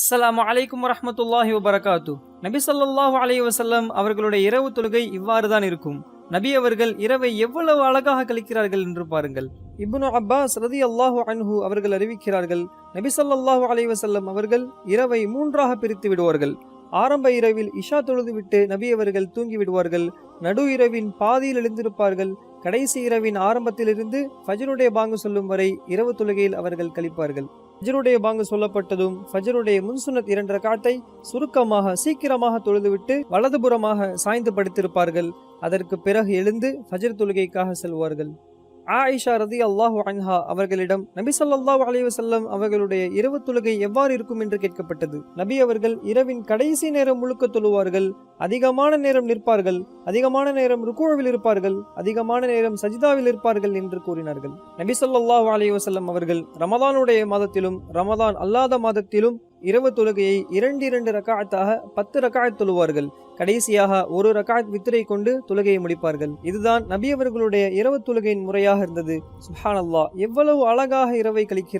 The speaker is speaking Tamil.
அஸ்ஸலாமு அலைக்கும் வரமத்துல்லாஹி வபரகாத்து. நபி ஸல்லல்லாஹு அலைஹி வசல்லம் அவர்களுடைய இரவு தொழுகை இவ்வாறு தான் இருக்கும். நபி அவர்கள் இரவை எவ்வளவு அழகாக கழிக்கிறார்கள் என்று பாருங்கள். இப்னு அப்பாஸ் ரதி அல்லாஹு அன்ஹு அவர்கள் அறிவிக்கிறார்கள் நபி ஸல்லல்லாஹு அலைஹி வசல்லம் அவர்கள் இரவை மூன்றாக பிரித்து விடுவார்கள். ஆரம்ப இரவில் இஷா தொழுதுவிட்டு நபி அவர்கள் தூங்கி விடுவார்கள். நடு இரவின் பாதியில் எழுந்திருப்பார்கள். கடைசி இரவின் ஆரம்பத்திலிருந்து ஃபஜருடைய பாங்கு சொல்லும் வரை இரவு தொழுகையில் அவர்கள் கழிப்பார்கள். ஃபஜருடைய பாங்கு சொல்லப்பட்டதும் ஃபஜருடைய முன்சுனத் இரண்டு ரகாத்தை சுருக்கமாக சீக்கிரமாக தொழுதுவிட்டு வலதுபுறமாக சாய்ந்து படுத்திருப்பார்கள். அதற்கு பிறகு எழுந்து ஃபஜர் தொழுகைக்காக செல்வார்கள். ஆயிஷா ரதி அல்லாஹு அன்ஹா அவர்களிடம் நபி ஸல்லல்லாஹு அலைஹி அவர்களுடைய இரவு தொழுகை எவ்வாறு இருக்கும் என்று கேட்கப்பட்டது. நபி அவர்கள் இரவின் கடைசி நேரம் முழுக்க தொழுவார்கள். அதிகமான நேரம் நிற்பார்கள். அதிகமான நேரம் ருக்குழுவில் இருப்பார்கள். அதிகமான நேரம் சஜிதாவில் இருப்பார்கள் என்று கூறினார்கள். நபி ஸல்லல்லாஹு அலி வசல்லம் அவர்கள் ரமதானுடைய மாதத்திலும் ரமதான் அல்லாத மாதத்திலும் இரவு தொழுகையை இரண்டு இரண்டு ரக்காயத்தாக பத்து ரக்காயத் தொழுவார்கள். கடைசியாக ஒரு ரக்காயத் வித்திரை கொண்டு தொழுகையை முடிப்பார்கள். இதுதான் நபியவர்களுடைய இரவு தொழுகையின் முறையாக இருந்தது. சுப்ஹானல்லாஹ் எவ்வளவு அழகாக இரவை கழிக்கிறார்.